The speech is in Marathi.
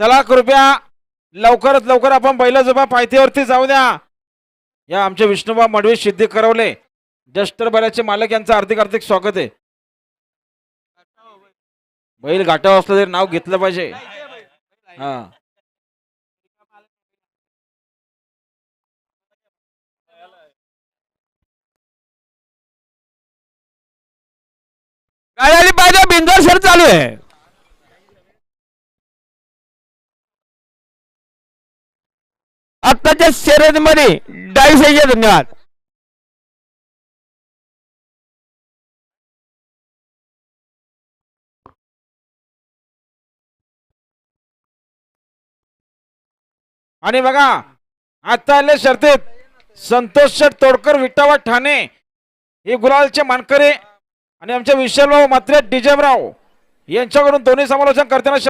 चला कृपया लवकरात लवकर आपण बैलाजोबा पायथ्यावरती जाऊ द्या. या आमचे विष्णुबा मडवी सिद्धी करवले. जस्टर बैलाचे मालक यांचं हार्दिक हार्दिक स्वागत आहे. बैल घाटावर असलं तरी नाव घेतलं पाहिजे. हा. गाडी पाहिजे बिंदर सर चालू आहे. आत्ताच्या शर्यतीमध्ये डायसाईचे धन्यवाद. आणि बघा आता आले शर्तीत. संतोष शेठ तोडकर विटावा ठाणे हे गुलालचे मानकरे. आणि आमच्या विशालभाऊ मात्रे डिजेमराव यांच्याकडून दोन्ही समालोचन करताना